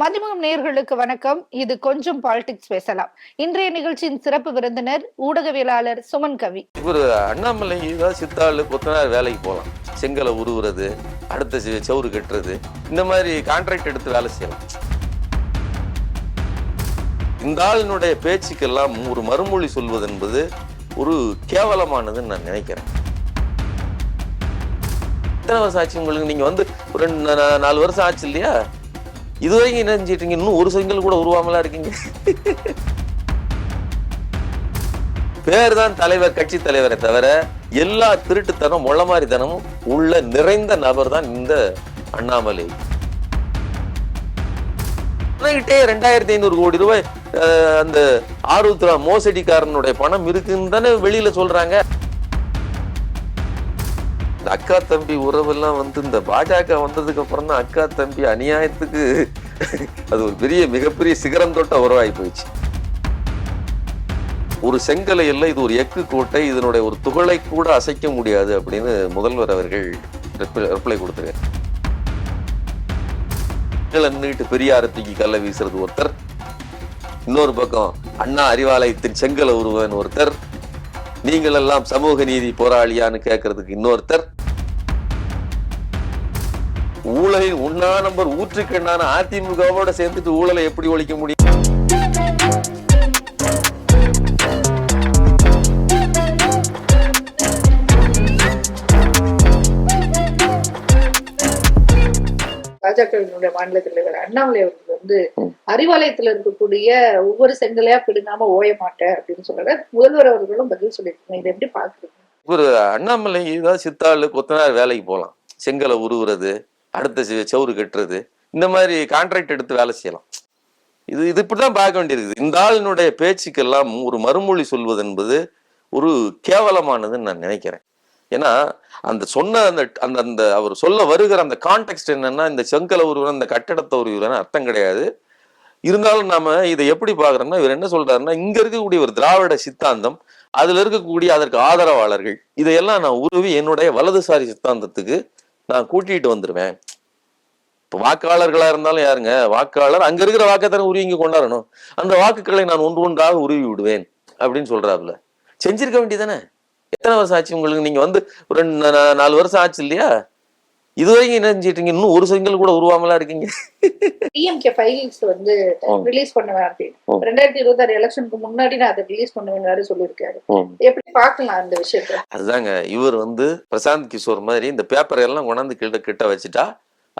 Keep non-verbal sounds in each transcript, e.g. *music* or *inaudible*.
மதிமுகம் நேர்களுக்கு வணக்கம். இது கொஞ்சம் பாலிடிக்ஸ் பேசலாம். இன்றைய நிகழ்ச்சியின் சிறப்பு விருந்தினர் ஊடகவியலாளர் சுமன் கவி. இவர் அண்ணாமலை சித்தாள் கொத்தனார் வேலைக்கு போகலாம். செங்கலை உருவுறது அடுத்த சவுறு கட்டுறது இந்த மாதிரி கான்ட்ராக்ட் எடுத்து வேலை செய்யலாம். இந்த ஆளினுடைய பேச்சுக்கெல்லாம் ஒரு மறுமொழி சொல்வது என்பது ஒரு கேவலமானதுன்னு நான் நினைக்கிறேன். எத்தனை வருஷம் ஆச்சு உங்களுக்கு? நீங்க வந்து ஒரு ரெண்டு நாலு வருஷம் ஆச்சு இல்லையா? இதுவரைக்கும் என்ன செஞ்சிட்டீங்க இன்னும் ஒரு செங்கல் கூட உருவாமலாம் இருக்கீங்க? பேர் தான் தலைவர் கட்சி தலைவரை தவிர எல்லா திருட்டுத்தனம் முள்ள மாதிரித்தனமும் உள்ள நிறைந்த நபர் தான் இந்த அண்ணாமலை. கிட்டே ரெண்டாயிரத்தி ஐநூறு கோடி ரூபாய் அஹ், அந்த ஆருத்ரா மோசடிக்காரனுடைய பணம் இருக்குன்னு தானே வெளியில சொல்றாங்க. இந்த அக்கா தம்பி உறவெல்லாம் வந்து இந்த பாஜக வந்ததுக்கு அப்புறம் தான் அக்கா தம்பி அநியாயத்துக்கு அது ஒரு பெரிய மிகப்பெரிய சிகரம் தொட்ட உறவாகி போயிடுச்சு. ஒரு செங்கலை இல்லை இது ஒரு எக்கு கோட்டை இதனுடைய ஒரு துகளை கூட அசைக்க முடியாது அப்படின்னு முதல்வர் அவர்கள் ரிப்ளை கொடுத்துருக்காரு. நின்றுட்டு பெரியார தூக்கி கல்ல வீசுறது ஒருத்தர். இன்னொரு பக்கம் அண்ணா அறிவாலயத்தின் செங்கல உருவன் ஒருத்தர். நீங்களெல்லாம் சமூக நீதி போராளியான்னு கேட்கறதுக்கு இன்னொருத்தர். ஊழலின் உண்ணா நம்பர் ஊற்றுக்கண்ணான அதிமுகவோட சேர்ந்துட்டு ஊழலை எப்படி ஒழிக்க முடியும்? பாஜகவினுடைய மாநில தலைவர் அண்ணாமலை அவர்கள் வந்து. அறிவாலயத்துல இருக்கக்கூடிய ஒவ்வொரு செங்கலையா பிடுங்காம ஓய மாட்டேன் அப்படின்னு சொல்றாரு முதல்வர் அவர்களும் பதில் சொல்லியிருக்காங்க. இதை எப்படி பாக்குறீங்க ஒரு அண்ணாமலை ஏதாவது சித்தாள் கொத்தனார் வேலைக்கு போகலாம் செங்கலை உருவுறது அடுத்த செ- கட்டுறது. இந்த மாதிரி கான்ட்ராக்ட் எடுத்து வேலை செய்யலாம். இது இது இப்படிதான் பார்க்க வேண்டியிருக்குது இந்த ஆளினுடைய பேச்சுக்கெல்லாம் ஒரு மறுமொழி சொல்வது என்பது ஒரு கேவலமானதுன்னு நான் நினைக்கிறேன். ஏன்னா அந்த சொன்ன அந்த அந்த அந்த அவர் சொல்ல வருகிற அந்த கான்டெக்ட் என்னன்னா இந்த செங்கல உருவன் அந்த கட்டடத்தை உருவன் அர்த்தம் கிடையாது. இருந்தாலும் நாம இதை எப்படி பாக்குறோம்னா இவர் என்ன சொல்றாருன்னா இங்க இருக்கக்கூடிய ஒரு திராவிட சித்தாந்தம் அதுல இருக்கக்கூடிய அதற்கு ஆதரவாளர்கள் இதையெல்லாம் நான் உருவி என்னுடைய வலதுசாரி சித்தாந்தத்துக்கு நான் கூட்டிட்டு வந்துருவேன். இப்போ வாக்காளர்களா இருந்தாலும் யாருங்க? வாக்காளர் அங்க இருக்கிற வாக்கத்தான உருவி இங்க கொண்டாடணும். அந்த வாக்குகளை நான் ஒன்று ஒன்றாக உருவி விடுவேன் அப்படின்னு சொல்கிறாப்புல செஞ்சிருக்க வேண்டியதானே எத்தனை வருஷம் ஆச்சு உங்களுக்கு? நீங்க வந்து ஒரு ரெண்டு நாலு வருஷம் ஆச்சு இல்லையா? இதுவரைக்கும் என்ன செஞ்சிட்டீங்க இன்னும் ஒரு செங்கல் கூட உருவாமலா இருக்கீங்க. டிஎம்கே ஃபைல்ஸ் வந்து. ரிலீஸ் பண்ணுவேன் அப்படின்னு. ரெண்டாயிரத்தி இருபத்தாறு எலெக்ஷனுக்கு முன்னாடி நான் அதை ரிலீஸ் பண்ணுவேன் வேற சொல்லியிருக்காரு. எப்படி பார்க்கலாம் அந்த விஷயத்த? அதுதாங்க இவர் வந்து பிரசாந்த் கிஷோர் மாதிரி இந்த பேப்பர் எல்லாம் கொண்டாந்து கிட்ட கிட்ட வச்சுட்டா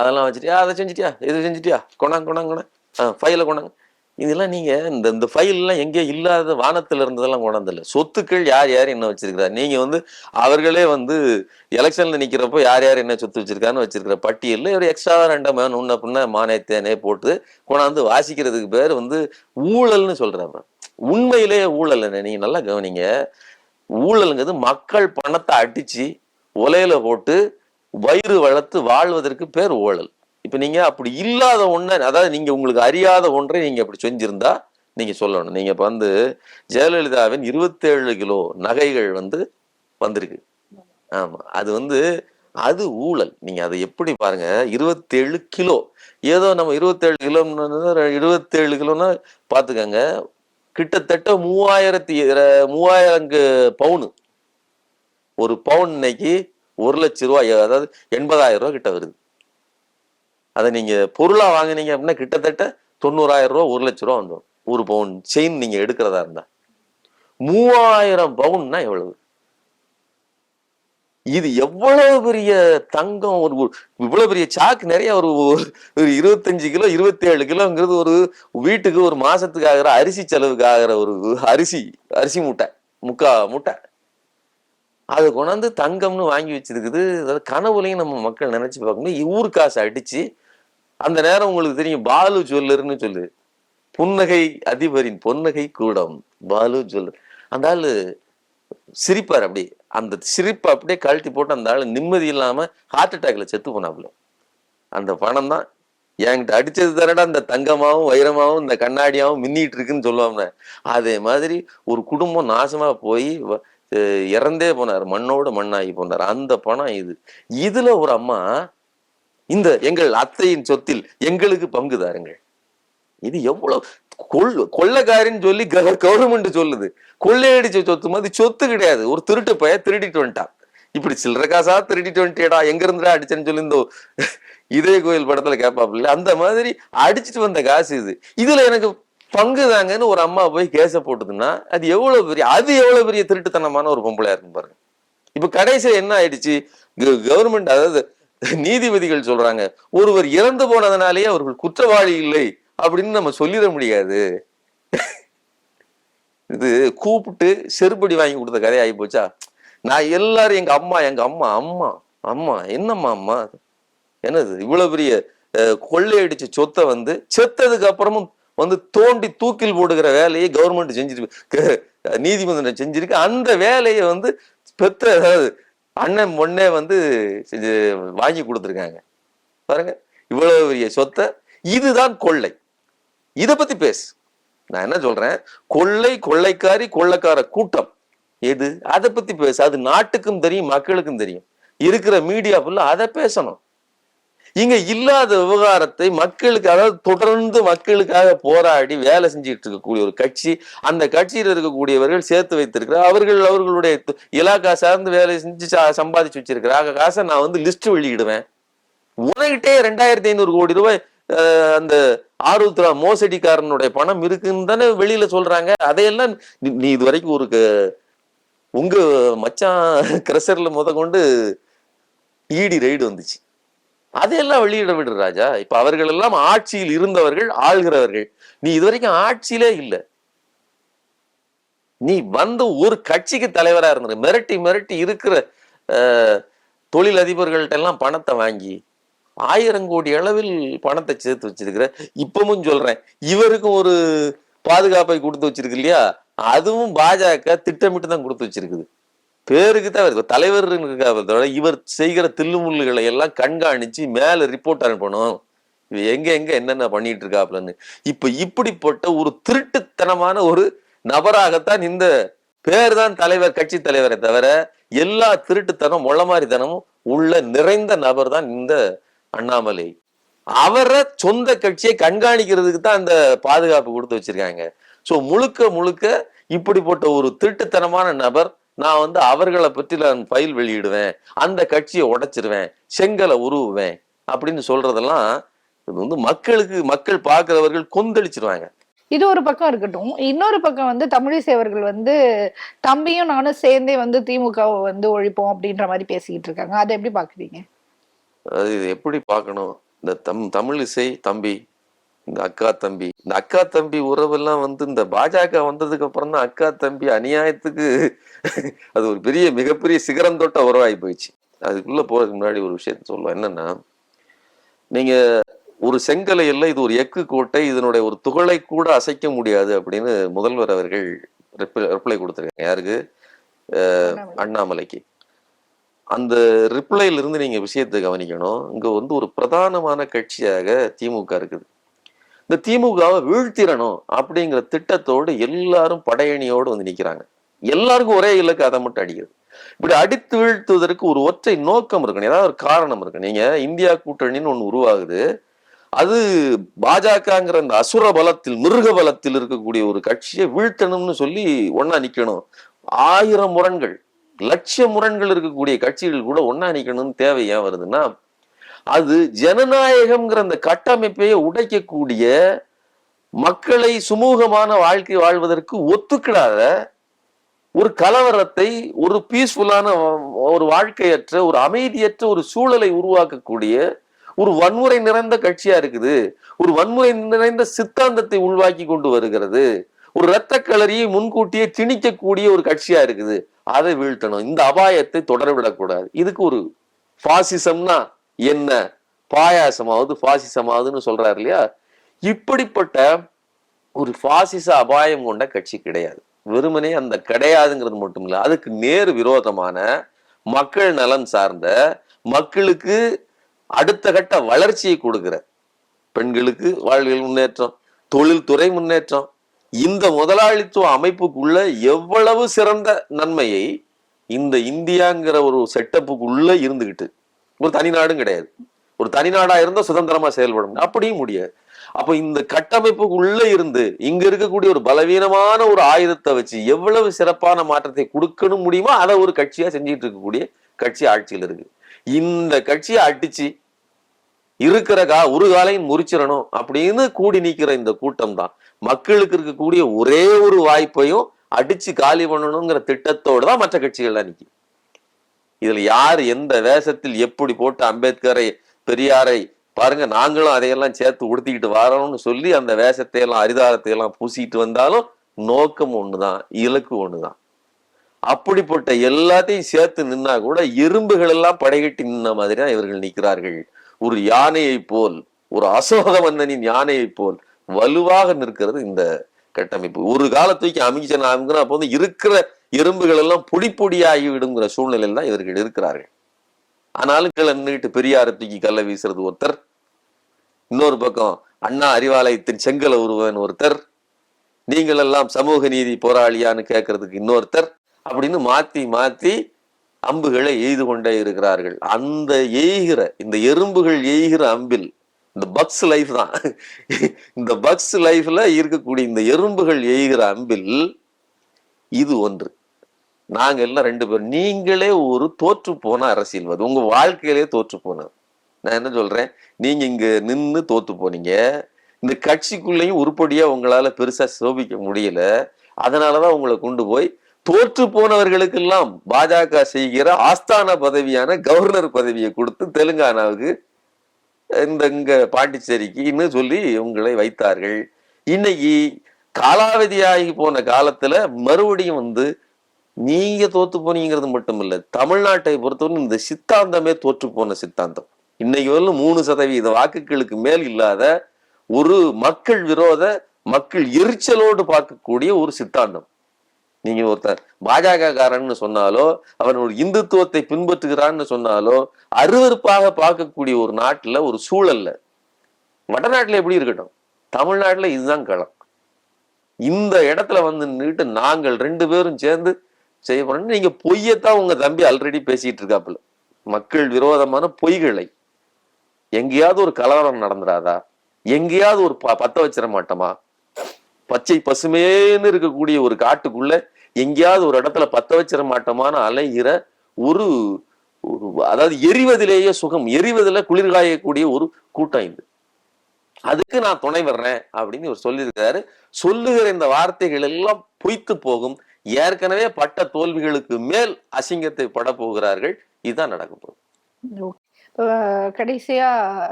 அதெல்லாம் வச்சுட்டியா? அதை செஞ்சுட்டியா? இது செஞ்சுட்டியா? கொண்டாங்க கொண்டாங்க கொண்டாங்க ஃபைலை கொண்டாங்க இதெல்லாம் நீங்க இந்த இந்த ஃபைல்லாம் எல்லாம் எங்கே இல்லாத வானத்துல இருந்ததெல்லாம் கொண்டாந்தில்ல. சொத்துக்கள் யார் யார் என்ன வச்சிருக்கிறா நீங்க வந்து அவர்களே வந்து எலெக்ஷன்ல நிக்கிறப்போ யார் யார் என்ன சொத்து வச்சிருக்கான்னு வச்சிருக்கிற பட்டியலில் ஒரு எக்ஸ்ட்ரா ரெண்டாம் முன்ன பின்ன மானியத்தேனே போட்டு கொண்டாந்து வாசிக்கிறதுக்கு பேர் வந்து ஊழல்னு சொல்றாங்க உண்மையிலேயே ஊழல் என்ன? நீங்க நல்லா கவனிங்க. ஊழலுங்கிறது மக்கள் பணத்தை அடிச்சு உலையில போட்டு வயிறு வளர்த்து வாழ்வதற்கு பேர் ஊழல். இப்போ நீங்கள் அப்படி இல்லாத ஒன்றை அதாவது நீங்கள் உங்களுக்கு அறியாத ஒன்றை நீங்கள் அப்படி செஞ்சுருந்தா நீங்கள் சொல்லணும். நீங்கள் இப்போ வந்து ஜெயலலிதாவின் இருபத்தேழு கிலோ நகைகள் வந்து வந்திருக்கு. ஆமாம் அது வந்து அது ஊழல். நீங்கள் அதை எப்படி பாருங்கள் இருபத்தேழு கிலோ. ஏதோ நம்ம இருபத்தேழு கிலோ இருபத்தேழு கிலோன்னா பார்த்துக்கோங்க. கிட்டத்தட்ட மூவாயிரத்தி இர- மூவாயிரம் பவுனு. ஒரு பவுன் இன்னைக்கு ஒரு லட்ச ரூபாய் அதாவது எண்பதாயிரம் ரூபா கிட்ட வருது. அதை நீங்கள் பொருளாக வாங்குனீங்க அப்படின்னா கிட்டத்தட்ட தொண்ணூறாயிரம் ரூபா ஒரு லட்ச ரூபா வந்துடும். ஒரு பவுன் செயின் நீங்கள் எடுக்கிறதா இருந்தால் மூவாயிரம் பவுன்னா எவ்வளவு? இது எவ்வளவு பெரிய தங்கம்? ஒரு இவ்வளவு பெரிய சாக்கு நிறைய ஒரு ஒரு இருபத்தஞ்சு கிலோ இருபத்தேழு கிலோங்கிறது ஒரு வீட்டுக்கு ஒரு மாசத்துக்கு ஆகிற அரிசி செலவுக்கு ஆகிற ஒரு அரிசி அரிசி மூட்டை முக்கா மூட்டை. அதை கொண்டாந்து தங்கம்னு வாங்கி வச்சிருக்குது. அதாவது கனவுலையும் நம்ம மக்கள் நினைச்சு பார்க்கணும். ஊர் காசு அடிச்சு அந்த நேரம் உங்களுக்கு தெரியும் பாலு ஜுவல்லர்னு சொல்லு. புன்னகை அதிபரின் பொன்னகை கூடம் பாலு ஜுவல்லர். அந்த ஆள் சிரிப்பார் அப்படி அந்த சிரிப்பை அப்படியே கழட்டி போட்டு அந்த ஆள் நிம்மதி இல்லாமல் ஹார்ட் அட்டாக்ல செத்து போனாப்புல. அந்த பணம் தான் என்கிட்ட அடிச்சது தானடா இந்த தங்கமாகவும் வைரமாவும் இந்த கண்ணாடியாகவும் மின்னிட்டு இருக்குன்னு சொல்லுவாங்க. அதே மாதிரி ஒரு குடும்பம் நாசமா போய் வ- இறந்தே போனார். மண்ணோடு மண்ணாகி போனார். அந்த பணம் இது. இதில் ஒரு அம்மா இந்த எங்கள் அத்தையின் சொத்தில் எங்களுக்கு பங்கு தாருங்கள். இது எவ்வளவு கொள் கொள்ளைக்காரின்னு சொல்லி கவர்மெண்ட் சொல்லுது. கொள்ளையடிச்ச சொத்து மாதிரி சொத்து கிடையாது. ஒரு திருட்டு பைய திருடிட்டு வந்துட்டான். இப்படி சில்லற காசா திருடிட்டு வந்துட்டேடா எங்க இருந்துடா அடிச்சேன்னு சொல்லி இந்த இதய கோயில் படத்துல கேட்பாப்புல அந்த மாதிரி அடிச்சிட்டு வந்த காசு இது. இதுல எனக்கு பங்கு தாங்கன்னு ஒரு அம்மா போய் கேச போட்டுதுன்னா அது எவ்வளவு பெரிய அது எவ்வளவு பெரிய திருட்டுத்தனமான ஒரு பொம்பளையா இருக்கும் பாருங்க. இப்ப கடைசியில் என்ன ஆயிடுச்சு? கவர்மெண்ட் அதாவது *laughs* நீதிபதிகள் சொல்றாங்க ஒருவர் இறந்து போனதுனாலேயே அவர்கள் குற்றவாளி இல்லை அப்படின்னு நம்ம சொல்லிட முடியாது. *laughs* இது கூப்பிட்டு செருப்படி வாங்கி கொடுத்த கதை ஆகி போச்சா? நான் எல்லாரும் எங்க அம்மா எங்க அம்மா அம்மா அம்மா என்னம்மா அம்மா? என்னது இவ்வளவு பெரிய கொள்ளையடிச்ச சொத்தை வந்து செத்ததுக்கு அப்புறமும் வந்து தோண்டி தூக்கில் போடுகிற வேலையை கவர்மெண்ட் செஞ்சிருக்கு நீதிமன்றம் செஞ்சிருக்கு. அந்த வேலையை வந்து பெத்த அதாவது அண்ணன் முன்னே வந்து செஞ்சு வாங்கி கொடுத்துருக்காங்க. பாருங்க இவ்வளவு பெரிய சொத்தை இதுதான் கொள்ளை. இதை பத்தி பேசு. நான் என்ன சொல்றேன்? கொள்ளை கொள்ளைக்காரி கொள்ளைக்கார கூட்டம். எது? அதை பத்தி பேசு. அது நாட்டுக்கும் தெரியும் மக்களுக்கும் தெரியும். இருக்கிற மீடியா ஃபுல்லாக அதை பேசணும். இங்க இல்லாத விவகாரத்தை மக்களுக்கு அதாவது தொடர்ந்து மக்களுக்காக போராடி வேலை செஞ்சுட்டு இருக்கக்கூடிய ஒரு கட்சி அந்த கட்சியில் இருக்கக்கூடியவர்கள் சேர்த்து வைத்திருக்கிறார். அவர்கள் அவர்களுடைய இலாக்கா சார்ந்து வேலை செஞ்சு சா- சம்பாதிச்சு வச்சிருக்கிறாங்க காசை நான் வந்து லிஸ்ட் வெளியிடுவேன். உனகிட்டே ரெண்டாயிரத்தி ஐநூறு கோடி ரூபாய் அந்த ஆருத்ரா மோசடிக்காரனுடைய பணம் இருக்குன்னு தானே வெளியில சொல்றாங்க. அதையெல்லாம் நீ- இதுவரைக்கும் இது வரைக்கும் ஒரு க- உங்க மச்சான் *laughs* கிரஷர்ல முத கொண்டு ஈடி ரைடு வந்துச்சு. அதையெல்லாம் வெளியிட விடு ராஜா. இப்ப அவர்கள் எல்லாம் ஆட்சியில் இருந்தவர்கள் ஆள்கிறவர்கள். நீ இதுவரைக்கும் ஆட்சியிலே இல்லை. நீ வந்து ஒரு கட்சிக்கு தலைவரா இருந்த மிரட்டி மிரட்டி இருக்கிற தொழில் அதிபர்கள்ட்ட எல்லாம் பணத்தை வாங்கி ஆயிரம் கோடி அளவில் பணத்தை சேர்த்து வச்சிருக்கிற இப்பவும் சொல்றேன் இவருக்கும் ஒரு பாதுகாப்பை கொடுத்து வச்சிருக்கு இல்லையா? அதுவும் பாஜக திட்டமிட்டு தான் கொடுத்து வச்சிருக்குது. பேருக்கு தான் இருக்கு தலைவர் இருக்காத இவர் செய்கிற தில்லுமுள்ளுகளை எல்லாம் கண்காணிச்சு மேல ரிப்போர்ட் அனுப்பணும். இவ எங்க எங்க என்னென்ன பண்ணிட்டு இருக்காப்லன்னு. இப்ப இப்படிப்பட்ட ஒரு திருட்டுத்தனமான ஒரு நபராகத்தான் இந்த பேர் தான் தலைவர் கட்சி தலைவரை தவிர எல்லா திருட்டுத்தனம் மொள்ள மாதிரித்தனமும் உள்ள நிறைந்த நபர் தான் இந்த அண்ணாமலை. அவரை சொந்த கட்சியை கண்காணிக்கிறதுக்கு தான் அந்த பாதுகாப்பு கொடுத்து வச்சிருக்காங்க. ஸோ முழுக்க முழுக்க இப்படிப்பட்ட ஒரு திருட்டுத்தனமான நபர் நான் வந்து அவர்களை பற்றி நான் ஃபைல் வெளியிடுவேன் அந்த கட்சியை உடைச்சிருவேன் செங்கலை உருவுவேன் அப்படின்னு சொல்றதெல்லாம் இது வந்து மக்களுக்கு மக்கள் பார்க்கிறவர்கள் கொந்தளிச்சிருவாங்க. இது ஒரு பக்கம் இருக்கட்டும். இன்னொரு பக்கம் வந்து தமிழிசை அவர்கள் வந்து தம்பியும் நானும் சேர்ந்தே வந்து திமுகவை வந்து ஒழிப்போம் அப்படின்ற மாதிரி பேசிக்கிட்டு இருக்காங்க. அதை எப்படி பாக்குறீங்க அது இது எப்படி பார்க்கணும்? இந்த தம் தமிழ் இசை தம்பி இந்த அக்கா தம்பி. இந்த அக்கா தம்பி உறவெல்லாம் வந்து இந்த பாஜக வந்ததுக்கு அப்புறம் தான் அக்கா தம்பி அநியாயத்துக்கு அது ஒரு பெரிய மிகப்பெரிய சிகரம் தொட்ட உறவாகி போயிடுச்சு. அதுக்குள்ள போறதுக்கு முன்னாடி ஒரு விஷயத்த சொல்லுவேன். என்னன்னா நீங்க ஒரு செங்கலை இல்லை இது ஒரு எக்கு கோட்டை இதனுடைய ஒரு துகளை கூட அசைக்க முடியாது அப்படின்னு முதல்வர் அவர்கள் ரிப்ளை கொடுத்துருக்காங்க. யாருக்கு? அண்ணாமலைக்கு. அந்த ரிப்ளைல இருந்து நீங்க விஷயத்தை கவனிக்கணும். இங்க வந்து ஒரு பிரதானமான கட்சியாக திமுக இருக்குது. இந்த திமுகவை வீழ்த்திடணும் அப்படிங்கிற திட்டத்தோடு எல்லாரும் படையணியோடு வந்து நிற்கிறாங்க எல்லாருக்கும் ஒரே இலக்கு அதை மட்டும் அடிக்கிறது. இப்படி அடித்து வீழ்த்துவதற்கு ஒரு ஒற்றை நோக்கம் இருக்கணும். ஏதாவது ஒரு காரணம் இருக்கு நீங்க இந்தியா கூட்டணின்னு ஒன்று உருவாகுது. அது பாஜகங்கிற அந்த அசுர பலத்தில் மிருக பலத்தில் இருக்கக்கூடிய ஒரு கட்சியை வீழ்த்தணும்னு சொல்லி ஒன்னா நிக்கணும். ஆயிரம் முரண்கள் லட்ச முரண்கள் இருக்கக்கூடிய கட்சிகள் கூட ஒன்னா நிக்கணும்னு தேவை ஏன் வருதுன்னா அது ஜனநாயகம்ங்கிற அந்த கட்டமைப்பையே உடைக்கக்கூடிய மக்களை சுமூகமான வாழ்க்கை வாழ்வதற்கு ஒத்துக்கிடாத ஒரு கலவரத்தை ஒரு பீஸ்ஃபுல்லான ஒரு வாழ்க்கையற்ற ஒரு அமைதியற்ற ஒரு சூழலை உருவாக்கக்கூடிய ஒரு வன்முறை நிறைந்த கட்சியா இருக்குது. ஒரு வன்முறை நிறைந்த சித்தாந்தத்தை உள்வாக்கி கொண்டு வருகிறது. ஒரு இரத்த களரியை முன்கூட்டியே திணிக்கக்கூடிய ஒரு கட்சியா இருக்குது. அதை வீழ்த்தணும். இந்த அபாயத்தை தொடர்பிடக்கூடாது இதுக்கு ஒரு பாசிசம்னா என்ன பாயாசமாவது பாசிசமாவதுன்னு சொல்றாரு இல்லையா? இப்படிப்பட்ட ஒரு பாசிச அபாயம் கொண்ட கட்சி கிடையாது. வெறுமனே அந்த கிடையாதுங்கிறது மட்டும் இல்லை அதுக்கு நேர் விரோதமான மக்கள் நலன் சார்ந்த மக்களுக்கு அடுத்த கட்ட வளர்ச்சியை கொடுக்கிற பெண்களுக்கு வாழ்வியல் முன்னேற்றம் தொழில்துறை முன்னேற்றம் இந்த முதலாளித்துவ அமைப்புக்குள்ள எவ்வளவு சிறந்த நன்மையை இந்த இந்தியாங்கிற ஒரு செட்டப்புக்குள்ள இருந்துகிட்டு ஒரு தனி நாடும் கிடையாது. ஒரு தனி நாடா இருந்தா சுதந்திரமா செயல்படும். அப்படியும் முடியாது அப்ப இந்த கட்டமைப்புக்குள்ள இருந்து இங்க இருக்கக்கூடிய ஒரு பலவீனமான ஒரு ஆயுதத்தை வச்சு எவ்வளவு சிறப்பான மாற்றத்தை கொடுக்கணும் முடியுமோ அதை ஒரு கட்சியா செஞ்சுட்டு இருக்கக்கூடிய கட்சி ஆட்சியில் இருக்கு. இந்த கட்சியை அடிச்சு இருக்கிற கா ஒரு காலையும் முறிச்சிடணும் அப்படின்னு கூடி நிக்கிற இந்த கூட்டம் தான். மக்களுக்கு இருக்கக்கூடிய ஒரே ஒரு வாய்ப்பையும் அடிச்சு காலி பண்ணணுங்கிற திட்டத்தோடு தான் மற்ற கட்சிகள்லாம் நிற்கும் இதில் யார் எந்த வேஷத்தில் எப்படி போட்டு அம்பேத்கரை பெரியாரை பாருங்க நாங்களும் அதையெல்லாம் சேர்த்து உடுத்திக்கிட்டு வரோம்னு சொல்லி அந்த வேஷத்தை எல்லாம் அரிதாரத்தை எல்லாம் பூசிட்டு வந்தாலும் நோக்கம் ஒண்ணுதான் இலக்கு ஒண்ணுதான். அப்படிப்பட்ட எல்லாத்தையும் சேர்த்து நின்னா கூட எறும்புகள் எல்லாம் படைகட்டி நின்ன மாதிரி தான் இவர்கள் நிற்கிறார்கள். ஒரு யானையை போல் ஒரு அசோக மன்னனின் யானையை போல் வலுவாக நிற்கிறது இந்த கட்டமைப்பு. ஒரு காலத்துக்கு அமைச்சன் அமைக்கிற அப்போ வந்து இருக்கிற எறும்புகள் எல்லாம் பொடி பொடியாகி விடுங்கிற சூழ்நிலையில் தான் இவர்கள் இருக்கிறார்கள். ஆனாலும் கீழே நின்றுட்டு பெரியார் தூக்கி கல்ல வீசுறது ஒருத்தர் இன்னொரு பக்கம் அண்ணா அறிவாலயத்தின் செங்கல உருவன் ஒருத்தர் நீங்கள் எல்லாம் சமூக நீதி போராளியான்னு கேட்கறதுக்கு இன்னொருத்தர் அப்படின்னு மாத்தி மாத்தி அம்புகளை எய்து கொண்டே இருக்கிறார்கள். அந்த எய்கிற இந்த எறும்புகள் எய்கிற அம்பில் இந்த பக்ஸ் லைஃப் தான். இந்த பக்ஸ் லைஃப்ல இருக்கக்கூடிய இந்த எறும்புகள் எய்கிற அம்பில் இது ஒன்று. நாங்க எல்லாம் ரெண்டு பேரும் நீங்களே ஒரு தோற்று போன அரசியல்வாதி. உங்க வாழ்க்கையிலே தோற்று போனது நான் என்ன சொல்றேன்? நீங்க இங்க நின்று தோத்து போனீங்க. இந்த கட்சிக்குள்ளேயும் உருப்படியா உங்களால பெருசா சோபிக்க முடியல. அதனாலதான் உங்களை கொண்டு போய் தோற்று போனவர்களுக்கெல்லாம் பாஜக செய்கிற ஆஸ்தான பதவியான கவர்னர் பதவியை கொடுத்து தெலுங்கானாவுக்கு இந்த இங்க பாண்டிச்சேரிக்குன்னு சொல்லி உங்களை வைத்தார்கள். இன்னைக்கு காலாவதியாகி போன காலத்துல மறுபடியும் வந்து நீங்க தோத்து போனீங்கிறது மட்டும் இல்ல தமிழ்நாட்டை பொறுத்தவரை இந்த சித்தாந்தமே தோற்று போன சித்தாந்தம். இன்னைக்கு வரலும் மூணு சதவீத வாக்குகளுக்கு மேல் இல்லாத ஒரு மக்கள் விரோத மக்கள் எரிச்சலோடு பார்க்கக்கூடிய ஒரு சித்தாந்தம். நீங்க ஒருத்தர் பாஜக காரன்னு சொன்னாலோ அவன் ஒரு இந்துத்துவத்தை பின்பற்றுகிறான்னு சொன்னாலோ அருவருப்பாக பார்க்கக்கூடிய ஒரு நாட்டுல ஒரு சூழல்ல வடநாட்டுல எப்படி இருக்கட்டும் தமிழ்நாட்டுல இதுதான் களம். இந்த இடத்துல வந்து நின்றுட்டு நாங்கள் ரெண்டு பேரும் சேர்ந்து செய்ய போறோம் நீங்க பொய்யத்தான் உங்க தம்பி ஆல்ரெடி பேசிட்டு இருக்காப்புல. மக்கள் விரோதமான பொய்களை எங்கேயாவது ஒரு கலவரம் நடந்துடாதா? எங்கேயாவது ஒரு ப- பத்த வச்சிட மாட்டோமா? பச்சை பசுமேன்னு இருக்கக்கூடிய ஒரு காட்டுக்குள்ள எங்கேயாவது ஒரு இடத்துல பத்த வச்சிட மாட்டோமான்னு அலைகிற ஒரு ஒரு அதாவது எரிவதிலேயே சுகம் எரிவதில குளிர்காயக்கூடிய ஒரு கூட்டம் இது. அதுக்கு நான் துணை வர்றேன் அப்படின்னு இவர் சொல்லியிருக்காரு. சொல்லுகிற இந்த வார்த்தைகள் எல்லாம் பொய்த்து போகும். ஏற்கனவே பட்ட தோல்விகளுக்கு மேல் அசிங்கத்தை பட போகிறார்கள் இதுதான் நடக்க போகுது. கடைசியா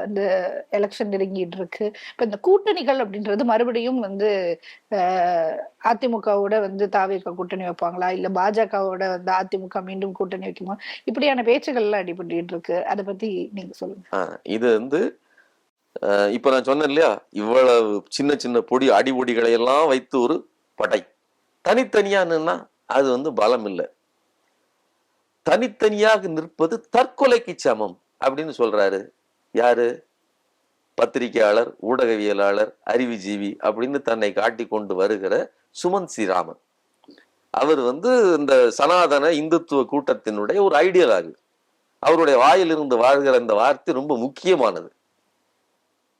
இந்த எலெக்ஷன் நெருங்கிட்டு இருக்கு. இப்ப இந்த கூட்டணிகள் அப்படின்றது மறுபடியும் வந்து அதிமுகவோட வந்து தாவேக கூட்டணி வைப்பாங்களா? இல்ல பாஜகவோட வந்து அதிமுக மீண்டும் கூட்டணி வைக்குமா? இப்படியான பேச்சுகள் எல்லாம் அடிபட்டு இருக்கு. அதை பத்தி நீங்க சொல்லுங்க. இது வந்து இப்ப நான் சொன்னேன் இல்லையா? இவ்வளவு சின்ன சின்ன பொடி அடிபொடிகளை எல்லாம் வைத்து ஒரு படை. தனித்தனியா நின்னா அது வந்து பலம் இல்லை. தனித்தனியாக நிற்பது தற்கொலைக்கு சமம் அப்படின்னு சொல்றாரு. யாரு? பத்திரிகையாளர் ஊடகவியலாளர் அறிவுஜீவி அப்படின்னு தன்னை காட்டி கொண்டு வருகிற சுமன் ஸ்ரீராமன் அவர் வந்து இந்த சனாதன இந்துத்துவ கூட்டத்தினுடைய ஒரு ஐடியலாகு அவருடைய வாயிலிருந்து வாழ்கிற இந்த வார்த்தை ரொம்ப முக்கியமானது.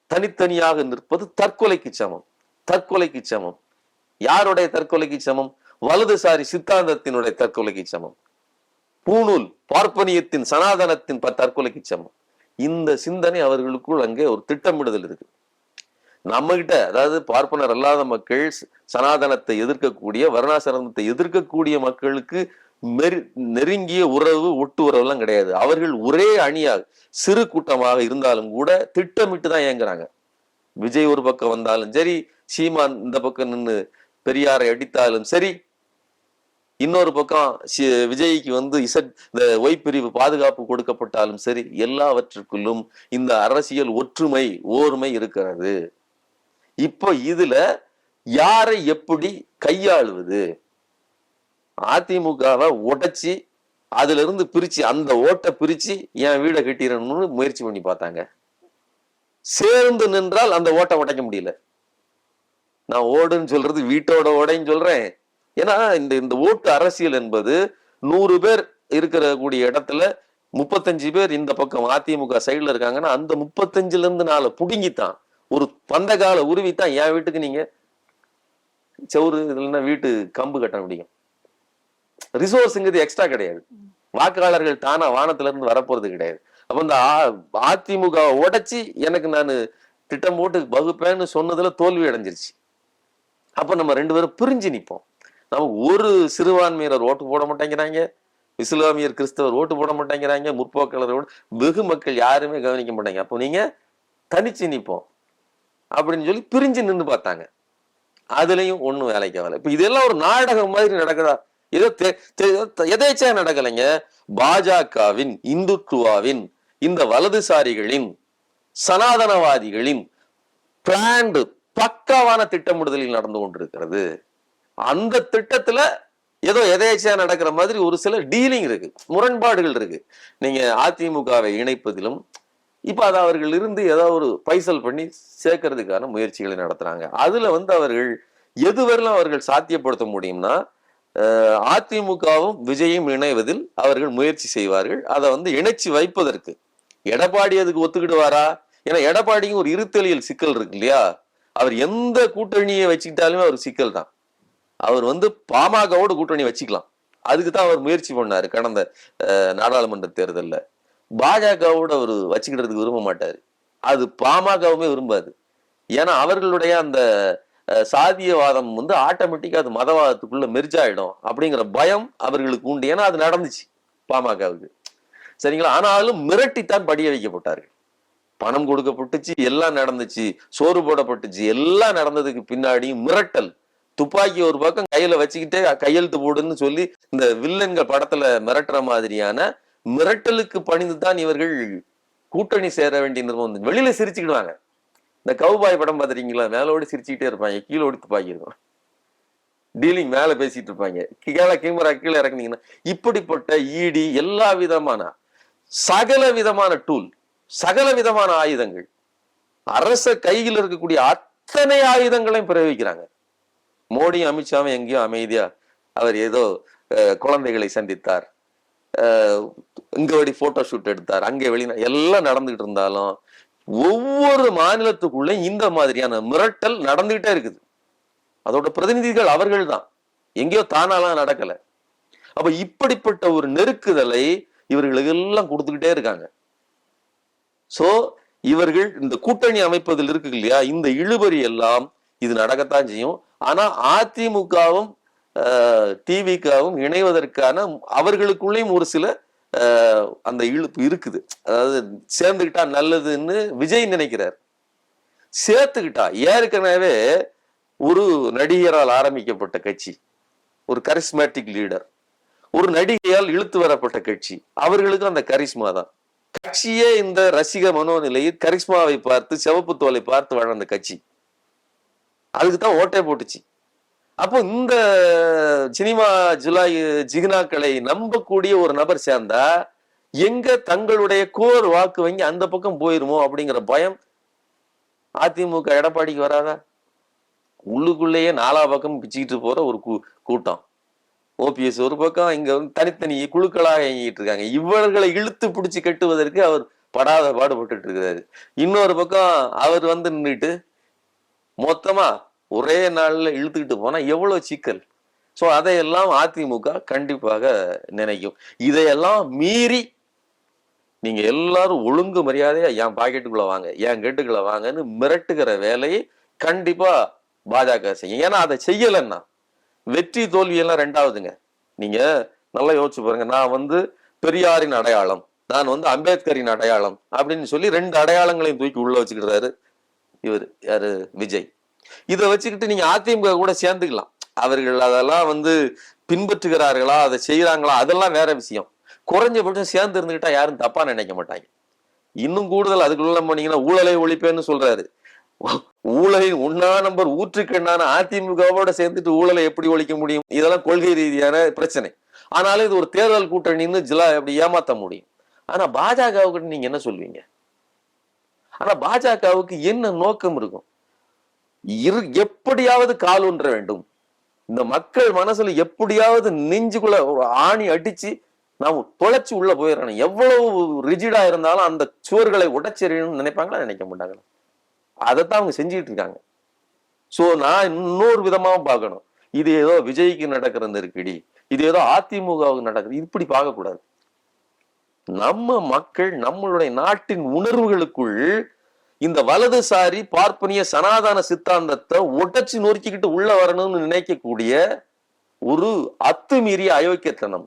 தனித்தனியாக நிற்பது தற்கொலைக்கு சமம். தற்கொலைக்கு சமம். யாருடைய தற்கொலைக்கு சமம்? வலதுசாரி சித்தாந்தத்தினுடைய தற்கொலைக்கு சமம். பூணூல் பார்ப்பனியத்தின் சனாதனத்தின் ப- தற்கொலைக்கு சமம். இந்த சிந்தனை அவர்களுக்குள் அங்கே ஒரு திட்டமிடுதல் இருக்கு. நம்ம கிட்ட அதாவது பார்ப்பனர் அல்லாத மக்கள் சனாதனத்தை எதிர்க்கக்கூடிய வர்ணாசிரமத்தை எதிர்க்கக்கூடிய மக்களுக்கு மெரி நெருங்கிய உறவு ஒட்டு உறவுலாம் கிடையாது. அவர்கள் ஒரே அணியாக சிறு கூட்டமாக இருந்தாலும் கூட திட்டமிட்டு தான் இயங்குறாங்க. விஜய் ஒரு பக்கம் வந்தாலும் சரி சீமான் இந்த பக்கம் நின்று பெரியாரை அடித்தாலும் சரி இன்னொரு பக்கம் சி- விஜய்க்கு வந்து இசட் இந்த ஒய் பிரிவு பாதுகாப்பு கொடுக்கப்பட்டாலும் சரி எல்லாவற்றுக்குள்ளும் இந்த அரசியல் ஒற்றுமை ஓர்மை இருக்கிறது. இப்போ இதுல யாரை எப்படி கையாளுவது? அதிமுகவை உடைச்சி அதுல இருந்து பிரிச்சு அந்த ஓட்டை பிரிச்சு என் வீடை கட்டிடணும்னு முயற்சி பண்ணி பார்த்தாங்க. சேர்ந்து நின்றால் அந்த ஓட்டை உடைக்க முடியல. நான் ஓடுன்னு சொல்றது வீட்டோட ஓடைன்னு சொல்றேன். ஏன்னா இந்த இந்த ஓட்டு அரசியல் என்பது நூறு பேர் இருக்கிற கூடிய இடத்துல முப்பத்தஞ்சு பேர் இந்த பக்கம் அதிமுக சைடுல இருக்காங்கன்னா அந்த முப்பத்தஞ்சுல இருந்து நாலு புடுங்கித்தான். ஒரு பந்தகால உருவித்தான். என் வீட்டுக்கு நீங்க செவுரு இல்லைன்னா வீட்டு கம்பு கட்ட முடியும்? ரிசோர்ஸுங்கிறது எக்ஸ்ட்ரா கிடையாது. வாக்காளர்கள் தானா வானத்துல இருந்து வரப்போறது கிடையாது. அப்ப இந்த அதிமுக உடைச்சி எனக்கு நான் திட்டம் போட்டு வகுப்பேன்னு சொன்னதுல தோல்வி அடைஞ்சிருச்சு. அப்போ நம்ம ரெண்டு பேரும் பிரிஞ்சு நிற்போம் நம்ம ஒரு சிறுபான்மையினர் ஓட்டு போட மாட்டேங்கிறாங்க இஸ்லாமியர் கிறிஸ்தவர் ஓட்டு போட மாட்டேங்கிறாங்க முற்போக்காளர் வெகு மக்கள் யாருமே கவனிக்க மாட்டாங்க. அப்போ நீங்கள் தனிச்சு நிற்போம் அப்படின்னு சொல்லி பிரிஞ்சு நின்று பார்த்தாங்க. அதுலேயும் ஒன்றும் வேலைக்கு ஆகல. இப்போ இதெல்லாம் ஒரு நாடகம் மாதிரி நடக்குதா? ஏதோ தெ- எதேச்சா நடக்கலைங்க. பாஜகவின் இந்துத்துவாவின் இந்த வலதுசாரிகளின் சனாதனவாதிகளின் பிளான்டு பக்காவான திட்டமிடுதலில் நடந்து கொண்டிருக்கிறது. அந்த திட்டத்துல ஏதோ எதேச்சையா நடக்கிற மாதிரி ஒரு சில டீலிங் இருக்கு முரண்பாடுகள் இருக்கு. நீங்க அதிமுகவை இணைப்பதிலும் இப்ப அது அவர்கள் இருந்து ஏதோ ஒரு பைசல் பண்ணி சேர்க்கறதுக்கான முயற்சிகளை நடத்துறாங்க. அதுல வந்து அவர்கள் எதுவரையிலும் அவர்கள் சாத்தியப்படுத்த முடியும்னா அதிமுகவும் விஜயும் இணைவதில் அவர்கள் முயற்சி செய்வார்கள். அதை வந்து இணைச்சி வைப்பதற்கு. எடப்பாடி அதுக்கு ஒத்துக்கிடுவாரா? ஏன்னா எடப்பாடியும் ஒரு இருத்தலியல் சிக்கல் இருக்கு இல்லையா? அவர் எந்த கூட்டணியை வச்சுக்கிட்டாலுமே அவர் சிக்கல் தான். அவர் வந்து பாமகவோட கூட்டணி வச்சுக்கலாம். அதுக்கு தான் அவர் முயற்சி பண்ணாரு கடந்த நாடாளுமன்ற தேர்தலில். பாஜகவோட அவர் வச்சுக்கிறதுக்கு விரும்ப மாட்டார். அது பாமகவுமே விரும்பாது. ஏன்னா அவர்களுடைய அந்த சாதியவாதம் வந்து ஆட்டோமேட்டிக்காக அது மதவாதத்துக்குள்ள மெர்ஜ் அப்படிங்கிற பயம் அவர்களுக்கு உண்டு. ஏன்னா அது நடந்துச்சு பாமகவுக்கு. சரிங்களா? ஆனாலும் மிரட்டித்தான் படிய வைக்கப்பட்டார்கள். பணம் கொடுக்கப்பட்டுச்சு எல்லாம் நடந்துச்சு சோறு போடப்பட்டுச்சு எல்லாம் நடந்ததுக்கு பின்னாடி மிரட்டல். துப்பாக்கி ஒரு பக்கம் கையில வச்சுக்கிட்டே கையெழுத்து போடுன்னு சொல்லி இந்த வில்லன்கள் படத்துல மிரட்டுற மாதிரியான மிரட்டலுக்கு பணிந்து தான் இவர்கள் கூட்டணி சேர வேண்டிய நிர்பந்தம் வந்து வெளியில சிரிச்சுக்கிடுவாங்க. இந்த கவுபாய் படம் பாத்துறீங்களா மேலோடி சிரிச்சுக்கிட்டே இருப்பாங்க கீழே ஓடி துப்பாக்கி இருக்கும் டீலிங் மேல பேசிட்டு இருப்பாங்க. கீழே கேமரா கீழே இறக்குனீங்கன்னா இப்படிப்பட்ட ஈடி எல்லா விதமான சகல விதமான டூல் சகல விதமான ஆயுதங்கள். அரச கையில் இருக்கக்கூடிய அத்தனை ஆயுதங்களையும் பிரயோகிக்கிறாங்க. மோடியும் அமித்ஷாவும் எங்கேயும் அமைதியா அவர் ஏதோ குழந்தைகளை சந்தித்தார். இங்க வடி போட்டோ ஷூட் எடுத்தார். அங்கே வெளியில எல்லாம் நடந்துகிட்டு இருந்தாலும் ஒவ்வொரு மாநிலத்துக்குள்ள இந்த மாதிரியான மிரட்டல் நடந்துகிட்டே இருக்குது. அதோட பிரதிநிதிகள் அவர்கள் தான். எங்கேயோ தானாலாம் நடக்கல. அப்ப இப்படிப்பட்ட ஒரு நெருக்குதலை இவர்களுக்கு எல்லாம் கொடுத்துக்கிட்டே இருக்காங்க. சோ இவர்கள் இந்த கூட்டணி அமைப்பதில் இருக்கு இல்லையா? இந்த இழுபறி எல்லாம் இது நடக்கத்தான் செய்யும். ஆனா அதிமுகவும் டிவிக்காவும் இணைவதற்கான அவர்களுக்குள்ளேயும் ஒரு சில ஆஹ், அந்த இழுப்பு இருக்குது. அதாவது சேர்ந்துக்கிட்டா நல்லதுன்னு விஜய் நினைக்கிறார். சேர்த்துக்கிட்டா ஏற்கனவே ஒரு நடிகரால் ஆரம்பிக்கப்பட்ட கட்சி ஒரு கரிஸ்மேட்டிக் லீடர் ஒரு நடிகையால் இழுத்து வரப்பட்ட கட்சி அவர்களுக்கும் அந்த கரிஸ்மா தான். கட்சியே இந்த ரசிக மனோநிலையில் கரிஷ்மாவை பார்த்து சிவப்பு தோலை பார்த்து வளர்ந்த கட்சி. அதுக்கு தான் ஓட்டே போட்டுச்சு. அப்போ இந்த சினிமா ஜுலாய் ஜிகினாக்களை நம்பக்கூடிய ஒரு நபர் சேர்ந்தா எங்க தங்களுடைய கோர் வாக்கு வங்கி அந்த பக்கம் போயிருமோ அப்படிங்கிற பயம் அதிமுக எடப்பாடிக்கு வராதா? உள்ளுக்குள்ளேயே நாலா பக்கம் பிச்சுக்கிட்டு போற ஒரு கூ- கூட்டம். ஓபிஎஸ் ஒரு பக்கம் இங்க வந்து தனித்தனி குழுக்களாக இயங்கிட்டு இருக்காங்க. இவர்களை இழுத்து பிடிச்சு கட்டுவதற்கு அவர் படாத பாடுபட்டு இருக்கிறாரு இன்னொரு பக்கம் அவர் வந்து நின்றுட்டு மொத்தமா ஒரே நாள்ல இழுத்துக்கிட்டு போனா எவ்வளவு சிக்கல்? சோ அதையெல்லாம் அதிமுக கண்டிப்பாக நினைக்கும். இதையெல்லாம் மீறி நீங்க எல்லாரும் ஒழுங்கு மரியாதையா என் பாக்கெட்டுக்குள்ள வாங்க என் கேட்டுக்குள்ள வாங்கன்னு மிரட்டுகிற வேலையை கண்டிப்பா பாஜக செய்யும். ஏன்னா அதை செய்யலைன்னா வெற்றி தோல்வியெல்லாம் ரெண்டாவதுங்க. நீங்க நல்லா யோசிச்சு பாருங்க. நான் வந்து பெரியாரின் அடையாளம் நான் வந்து அம்பேத்கரின் அடையாளம் அப்படின்னு சொல்லி ரெண்டு அடையாளங்களையும் தூக்கி உள்ள வச்சுக்கிட்டாரு இவர் யாரு? விஜய். இதை வச்சுக்கிட்டு நீங்க அதிமுக கூட சேர்ந்துக்கலாம். அவர்கள் அதெல்லாம் வந்து பின்பற்றுகிறார்களா? அதை செய்யறாங்களா அதெல்லாம் வேற விஷயம். குறைஞ்சபட்சம் சேர்ந்து இருந்துகிட்டா யாரும் தப்பா நினைக்க மாட்டாங்க. இன்னும் கூடுதல் அதுக்குள்ள போனீங்கன்னா ஊழலை ஒழிப்பேன்னு சொல்றாரு. ஊழலை உண்ணா நம்பர் ஊற்றுக்கண்ணான அதிமுகவோட சேர்ந்துட்டு ஊழலை எப்படி ஒழிக்க முடியும்? இதெல்லாம் கொள்கை ரீதியான பிரச்சனை. ஆனாலும் இது ஒரு தேர்தல் கூட்டணின்னு ஜிலா எப்படி ஏமாத்த முடியும். ஆனா பாஜகவுக்கு நீங்க என்ன சொல்வீங்க? ஆனா பாஜகவுக்கு என்ன நோக்கம் இருக்கும்? இரு எப்படியாவது கால் ஒன்ற வேண்டும். இந்த மக்கள் மனசுல எப்படியாவது நெஞ்சுக்குள்ள ஒரு ஆணி அடிச்சு நாம் தொலைச்சு உள்ள போயிடணும் எவ்வளவு ரிஜிடா இருந்தாலும் அந்த சுவர்களை உடைச்செறியணும்னு நினைப்பாங்களா? நினைக்க மாட்டாங்களா? அதைத்தான் அவங்க செஞ்சுட்டு இருக்காங்க சோ நான் இன்னொரு விதமாக பார்க்கணும். இது ஏதோ விஜய்க்கு நடக்கிற நெருக்கடி இது ஏதோ அதிமுகவுக்கு நடக்குது இப்படி பார்க்கக்கூடாது. நம்ம மக்கள் நம்மளுடைய நாட்டின் உணர்வுகளுக்குள் இந்த வலதுசாரி பார்ப்பனிய சனாதன சித்தாந்தத்தை உடச்சி நொறுக்கிக்கிட்டு உள்ள வரணும்னு நினைக்கக்கூடிய ஒரு அத்துமீறிய அயோக்கியத்தனம்.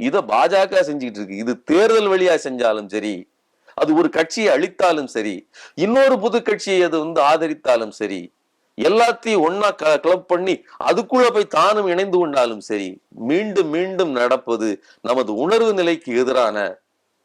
இத பாஜக செஞ்சுக்கிட்டு இருக்கு. இது தேர்தல் வழியா செஞ்சாலும் சரி அது ஒரு கட்சியை அழித்தாலும் சரி இன்னொரு புது கட்சியை அது வந்து ஆதரித்தாலும் சரி எல்லாத்தையும் ஒன்னா கிளப் பண்ணி அதுக்குள்ள போய் தானும் இணைந்து கொண்டாலும் சரி மீண்டும் மீண்டும் நடப்பது நமது உணர்வு நிலைக்கு எதிரான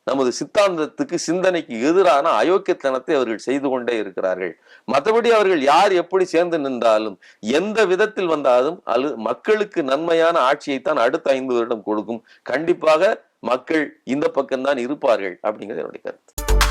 நமது சித்தாந்தத்துக்கு சிந்தனைக்கு எதிரான அயோக்கியத்தனத்தை அவர்கள் செய்து கொண்டே இருக்கிறார்கள். மற்றபடி அவர்கள் யார் எப்படி சேர்ந்து நின்றாலும் எந்த விதத்தில் வந்தாலும் அல்லது மக்களுக்கு நன்மையான ஆட்சியைத்தான் அடுத்த ஐந்து வருடம் கொடுக்கும். கண்டிப்பாக மக்கள் இந்த பக்கம்தான் இருப்பார்கள் அப்படிங்கிறது என்னுடைய கருத்து.